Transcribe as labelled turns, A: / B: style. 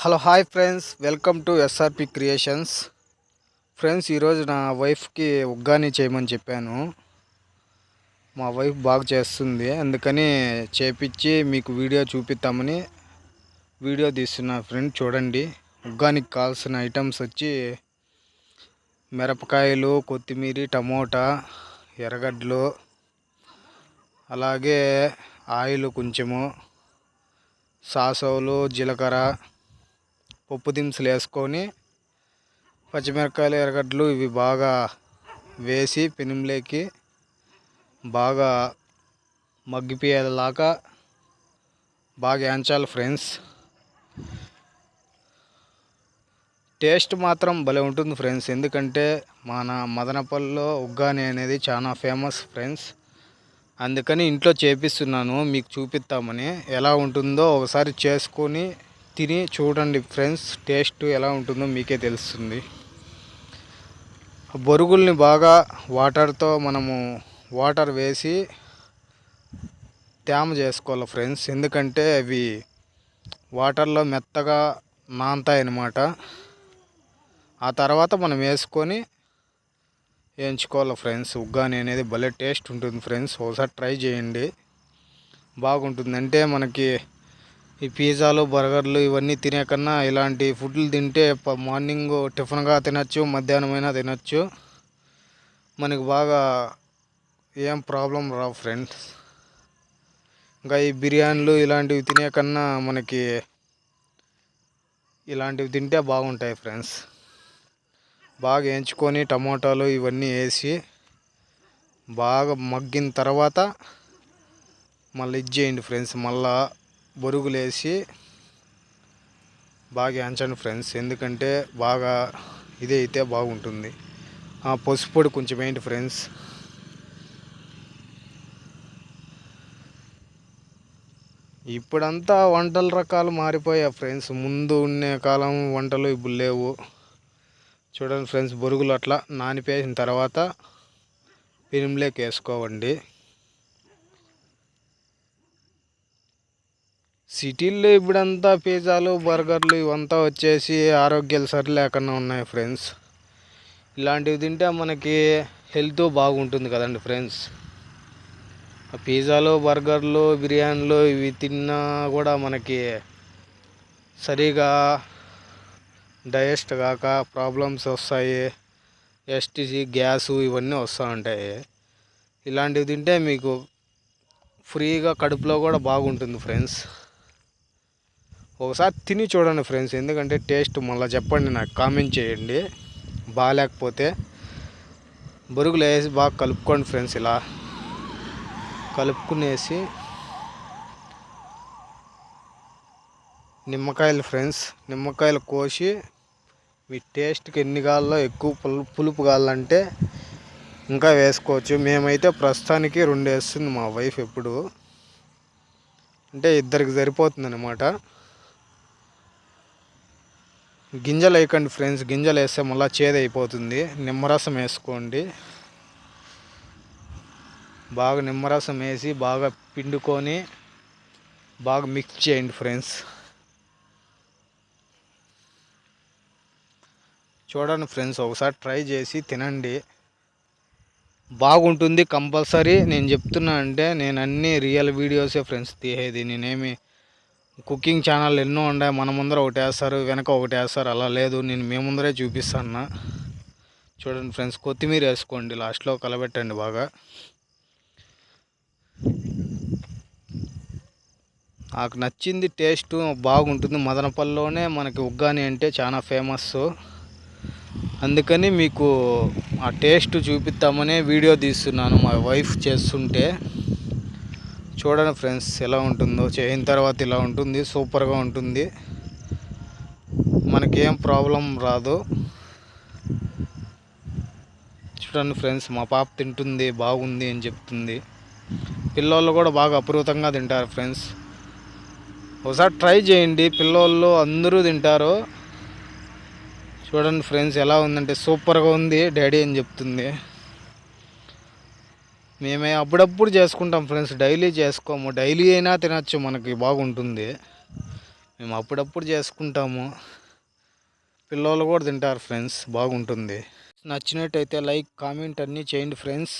A: Hello hi friends. Welcome to SRP creations friends ఈరోజు నా వైఫ్కి ఉగ్గాని చేయమని చెప్పాను. మా వైఫ్ బాగా చేస్తుంది. అందుకని చేపించి మీకు వీడియో చూపిస్తామని వీడియో తీస్తున్నా ఫ్రెండ్ చూడండి. ఉగ్గానికి కావాల్సిన ఐటమ్స్ వచ్చి మిరపకాయలు కొత్తిమీర టమోటా ఎర్రగడ్డలు అలాగే ఆయిల్ కొంచెము సాసవులు జీలకర్ర పప్పు దినుసులు వేసుకొని పచ్చిమిరపకాయలు ఎర్రగడ్డలు ఇవి బాగా వేసి పెనుములేకి బాగా మగ్గిపోయేలాగా బాగా ఏంచాలి ఫ్రెండ్స్. టేస్ట్ మాత్రం భలే ఉంటుంది ఫ్రెండ్స్. ఎందుకంటే మన మదనపల్లిలో ఉగ్గాని అనేది చాలా ఫేమస్ ఫ్రెండ్స్. అందుకని ఇంట్లో చేపిస్తున్నాను మీకు చూపిస్తామని. ఎలా ఉంటుందో ఒకసారి చేసుకొని తిని చూడండి ఫ్రెండ్స్ టేస్ట్ ఎలా ఉంటుందో మీకే తెలుస్తుంది. బొరుగుల్ని బాగా వాటర్తో మనము వాటర్ వేసి తేమ చేసుకోవాలి ఫ్రెండ్స్. ఎందుకంటే అవి వాటర్లో మెత్తగా నానతాయి అన్నమాట ఆ తర్వాత మనం వేసుకొని వేయించుకోవాలి ఫ్రెండ్స్. ఉగ్గాని అనేది భలే టేస్ట్ ఉంటుంది ఫ్రెండ్స్. ఒకసారి ట్రై చేయండి. బాగుంటుంది. అంటే మనకి ఈ పిజ్జాలు బర్గర్లు ఇవన్నీ తినే కన్నా ఇలాంటి ఫుడ్లు తింటే మార్నింగ్ టిఫిన్గా తినచ్చు మధ్యాహ్నమైనా తినచ్చు. మనకి బాగా ఏం ప్రాబ్లం రావు ఫ్రెండ్స్. ఇంకా ఈ బిర్యానీలు ఇలాంటివి తినే కన్నా మనకి ఇలాంటివి తింటే బాగుంటాయి ఫ్రెండ్స్. బాగా వేయించుకొని టమోటాలు ఇవన్నీ వేసి బాగా మగ్గిన తర్వాత మళ్ళీ ఇది ఫ్రెండ్స్ మళ్ళా బొరుగులేసి బాగా ఎంచండి ఫ్రెండ్స్. ఎందుకంటే బాగా ఇది అయితే బాగుంటుంది. పసుపు పొడి కొంచెం ఏంటి ఫ్రెండ్స్. ఇప్పుడంతా వంటల రకాలు మారిపోయాయి ఫ్రెండ్స్. ముందు ఉండే కాలం వంటలు ఇప్పుడు లేవు. చూడండి ఫ్రెండ్స్ బొరుగులు అట్లా నానిపేసిన తర్వాత పెనంలోకి వేసుకోవండి. సిటీల్లో ఇప్పుడంతా పిజ్జాలు బర్గర్లు ఇవంతా వచ్చేసి ఆరోగ్యాలు సరి లేకుండా ఉన్నాయి ఫ్రెండ్స్. ఇలాంటివి తింటే మనకి హెల్త్ బాగుంటుంది కదండి ఫ్రెండ్స్. పిజ్జాలు బర్గర్లు బిర్యానీలు ఇవి తిన్నా కూడా మనకి సరిగా డైజెస్ట్ కాక ప్రాబ్లమ్స్ వస్తాయి. ఎస్టీసీ గ్యాసు ఇవన్నీ వస్తూ ఉంటాయి. ఇలాంటివి తింటే మీకు ఫ్రీగా కడుపులో కూడా బాగుంటుంది ఫ్రెండ్స్. ఒకసారి తిని చూడండి ఫ్రెండ్స్ ఎందుకంటే టేస్ట్ మళ్ళీ చెప్పండి నాకు కామెంట్ చేయండి. బాగాలేకపోతే బొరుగులు వేసి బాగా కలుపుకోండి ఫ్రెండ్స్ ఇలా. కలుపుకునేసి నిమ్మకాయలు ఫ్రెండ్స్ నిమ్మకాయలు కోసి మీ టేస్ట్కి ఎన్ని కావాలో ఎక్కువ పులుపు పులుపు కావాలంటే ఇంకా వేసుకోవచ్చు. మేమైతే ప్రస్తుతానికి రెండు వేస్తుంది మా వైఫ్ ఎప్పుడు. అంటే ఇద్దరికి సరిపోతుంది అనమాట గింజలు వేయకండి ఫ్రెండ్స్ గింజలు వేస్తే మళ్ళీ చేదైపోతుంది. నిమ్మరసం వేసుకోండి. బాగా నిమ్మరసం వేసి బాగా పిండుకొని బాగా మిక్స్ చేయండి ఫ్రెండ్స్. చూడండి ఫ్రెండ్స్ ఒకసారి ట్రై చేసి తినండి. బాగుంటుంది కంపల్సరీ. నేను చెప్తున్నా అంటే నేను అన్ని రియల్ వీడియోసే ఫ్రెండ్స్ తీసేది. నేనేమి కుకింగ్ ఛానల్ ఎన్నో ఉన్నాయి మన ముందర ఒకటి వేస్తారు వెనక ఒకటి వేస్తారు అలా లేదు. నేను మీ ముందరే చూపిస్తాను చూడండి ఫ్రెండ్స్ కొత్తిమీర వేసుకోండి లాస్ట్లో కలబెట్టండి బాగా. నాకు నచ్చింది టేస్ట్ బాగుంటుంది. మదనపల్లిలోనే మనకి ఉగ్గాని అంటే చాలా ఫేమస్. అందుకని మీకు ఆ టేస్ట్ చూపిస్తామనే వీడియో తీస్తున్నాను మా వైఫ్ చేస్తుంటే. చూడండి ఫ్రెండ్స్ ఎలా ఉంటుందో. చేయిన తర్వాత ఇలా ఉంటుంది సూపర్గా ఉంటుంది. మనకేం ప్రాబ్లం రాదు. చూడండి ఫ్రెండ్స్ మా పాప తింటుంది బాగుంది అని చెప్తుంది. పిల్లోళ్ళు కూడా బాగా అపూర్వతంగా తింటారు ఫ్రెండ్స్. ఒకసారి ట్రై చేయండి పిల్లోళ్ళు అందరూ తింటారు. చూడండి ఫ్రెండ్స్ ఎలా ఉందంటే సూపర్గా ఉంది డాడీ అని చెప్తుంది. మేమే అప్పుడప్పుడు చేసుకుంటాం ఫ్రెండ్స్. డైలీ చేసుకోము. డైలీ అయినా తినచ్చు మనకి బాగుంటుంది. మేము అప్పుడప్పుడు చేసుకుంటాము. పిల్లలు కూడా తింటారు ఫ్రెండ్స్. బాగుంటుంది. నచ్చినట్టయితే లైక్ కామెంట్ అన్నీ చేయండి ఫ్రెండ్స్.